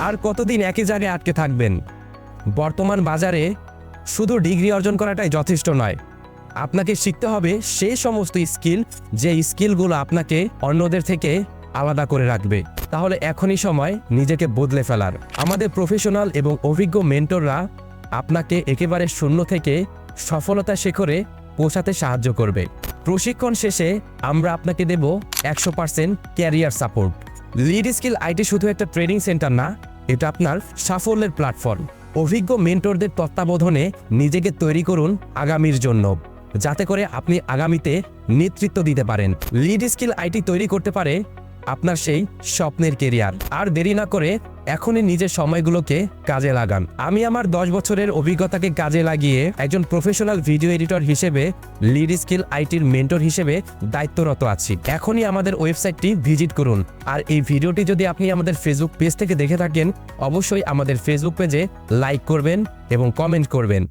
আর কতদিন একই জায়গায় আটকে থাকবেন? বর্তমান বাজারে শুধু ডিগ্রি অর্জন করাটাই যথেষ্ট নয়। আপনাকে শিখতে হবে সেই সমস্ত স্কিল যে স্কিলগুলো আপনাকে অন্যদের থেকে আলাদা করে রাখবে। তাহলে এখনই সময় নিজেকে বদলে ফেলার। আমাদের প্রফেশনাল এবং অভিজ্ঞ মেন্টররা আপনাকে একেবারে শূন্য থেকে সফলতা শেখরে পৌঁছাতে সাহায্য করবে। প্রশিক্ষণ শেষে আমরা আপনাকে দেব একশো percent career support lead skill IT শুধু একটা ট্রেনিং সেন্টার না, এটা আপনার সাফল্যের প্ল্যাটফর্ম অভিজ্ঞ মেন্টরদের তত্ত্বাবধানে নিজেকে তৈরি করুন আগামীর জন্য, যাতে করে আপনি আগামীতে নেতৃত্ব দিতে পারেন। লিড স্কিল আইটি তৈরি করতে পারে আপনার সেই স্বপ্নের কেরিয়ার। আর দেরি না করে এখনই নিজের সময়গুলোকে কাজে লাগান। আমি আমার দশ বছরের অভিজ্ঞতাকে কাজে লাগিয়ে একজন প্রফেশনাল ভিডিও এডিটর হিসেবে লিড স্কিল আইটির মেন্টর হিসেবে দায়িত্বরত আছি। এখনই আমাদের ওয়েবসাইটটি ভিজিট করুন। আর এই ভিডিওটি যদি আপনি আমাদের ফেসবুক পেজ থেকে দেখে থাকেন, অবশ্যই আমাদের ফেসবুক পেজে লাইক করবেন এবং কমেন্ট করবেন।